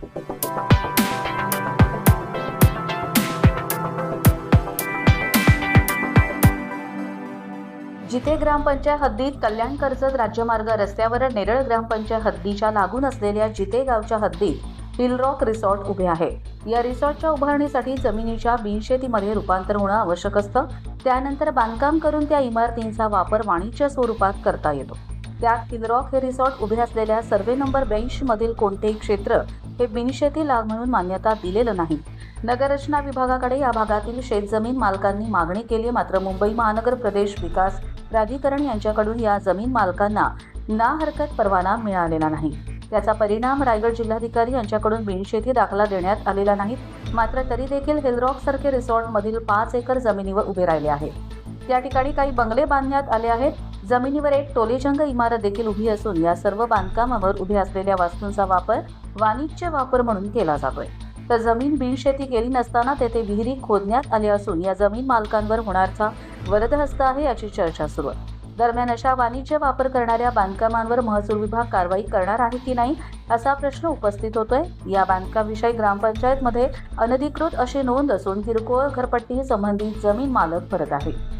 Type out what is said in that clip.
जिथे ग्रामपंचायत हद्दीत कल्याण कर्जत राज्यमार्ग रस्त्यावर नेरळ ग्रामपंचायत हद्दीच्या लागून असलेल्या जिते गावच्या हद्दीत हिलरॉक रिसॉर्ट उभे आहे. या रिसॉर्टच्या उभारणीसाठी जमिनीच्या बिनशेतीमध्ये रूपांतर होणं आवश्यक असतं. त्यानंतर बांधकाम करून त्या इमारतींचा वापर वाणिज्य स्वरूपात करता येतो. त्यात हिलरॉक हे रिसॉर्ट उभे असलेल्या सर्वे नंबर ब्याऐंशी मधील कोणतेही क्षेत्र हे बिनशेती लाग म्हणून मान्यता दिलेलं नाही. नगररचना विभागाकडे या भागातील शेतजमीन मालकांनी मागणी केली मात्र मुंबई महानगर प्रदेश विकास प्राधिकरण यांच्याकडून या जमीन मालकांना ना हरकत परवाना मिळालेला नाही. त्याचा परिणाम रायगड जिल्हाधिकारी यांच्याकडून बिनशेती दाखला देण्यात आलेला नाही. मात्र तरी देखील हिलरॉक सारखे रिसॉर्टमधील पाच एकर जमिनीवर उभे राहिले आहे. त्या ठिकाणी काही बंगले बांधण्यात आले आहेत. जमिनीवर एक टोलेजंग इमारत देखील उभी असून या सर्व बांधकामावर उभे असलेल्या वास्तूंचा वापर वाणिज्य वापर म्हणून केला जातोय. तर जमीन बिनशेती केली नसताना तेथे विहिरी खोदण्यात आल्या असून या जमीन मालकांवर होणारचा वरदहस्त आहे याची चर्चा सुरू आहे. दरम्यान अशा वाणिज्य वापर करणाऱ्या बांधकामांवर महसूल विभाग कारवाई करणार आहे की नाही असा प्रश्न उपस्थित होतोय. या बांधकामविषयी ग्रामपंचायतमध्ये अनधिकृत अशी नोंद असून किरकोळ घरपट्टी संबंधित जमीन मालक भरत आहे